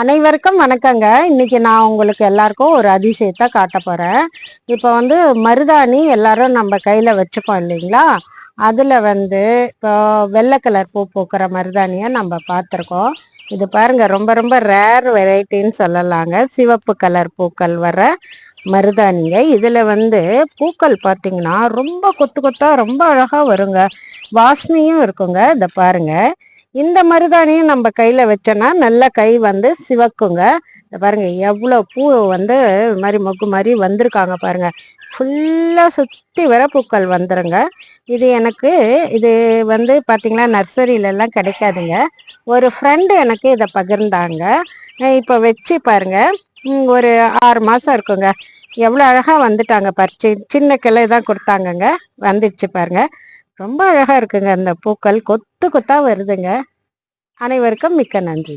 அனைவருக்கும் வணக்கங்க. இன்றைக்கி நான் உங்களுக்கு எல்லாருக்கும் ஒரு அதிசயத்தை காட்ட போகிறேன் இப்போ வந்து மருதாணி எல்லாரும் நம்ம கையில் வச்சுப்போம் இல்லைங்களா? அதில் வந்து இப்போ வெள்ளை கலர் பூ பூக்கிற மருதாணியை நம்ம பார்த்துருக்கோம். இது பாருங்க ரொம்ப ரொம்ப ரேர் வெரைட்டின்னு சொல்லலாங்க. சிவப்பு கலர் பூக்கள் வர மருதாணிங்க. இதில் வந்து பூக்கள் பார்த்தீங்கன்னா ரொம்ப கொத்து கொத்தாக ரொம்ப அழகாக வருங்க. வாசனையும் இருக்குங்க. இதை பாருங்கள் இந்த மருதாணியும் நம்ம கையில் வச்சோன்னா நல்ல கை வந்து சிவக்குங்க. பாருங்கள் பாருங்க எவ்வளோ பூ வந்து இது மாதிரி மொக்கு மாதிரி வந்திருக்காங்க பாருங்க. ஃபுல்லாக சுற்றி வர பூக்கள் வந்துருங்க. இது எனக்கு இது வந்து பார்த்திங்களா நர்சரியிலலாம் கிடைக்காதுங்க. ஒரு ஃப்ரெண்டு எனக்கு இதை பகிர்ந்தாங்க. இப்போ வச்சு பாருங்கள் ஒரு ஆறு மாதம் இருக்குங்க. எவ்வளோ அழகாக வந்துட்டாங்க பறிச்சு சின்ன கிளை தான் கொடுத்தாங்கங்க. வந்துடுச்சு பாருங்க. ரொம்ப அழகா இருக்குங்க அந்த பூக்கள். கொத்து கொத்தா வருதுங்க. அனைவருக்கும் மிக்க நன்றி.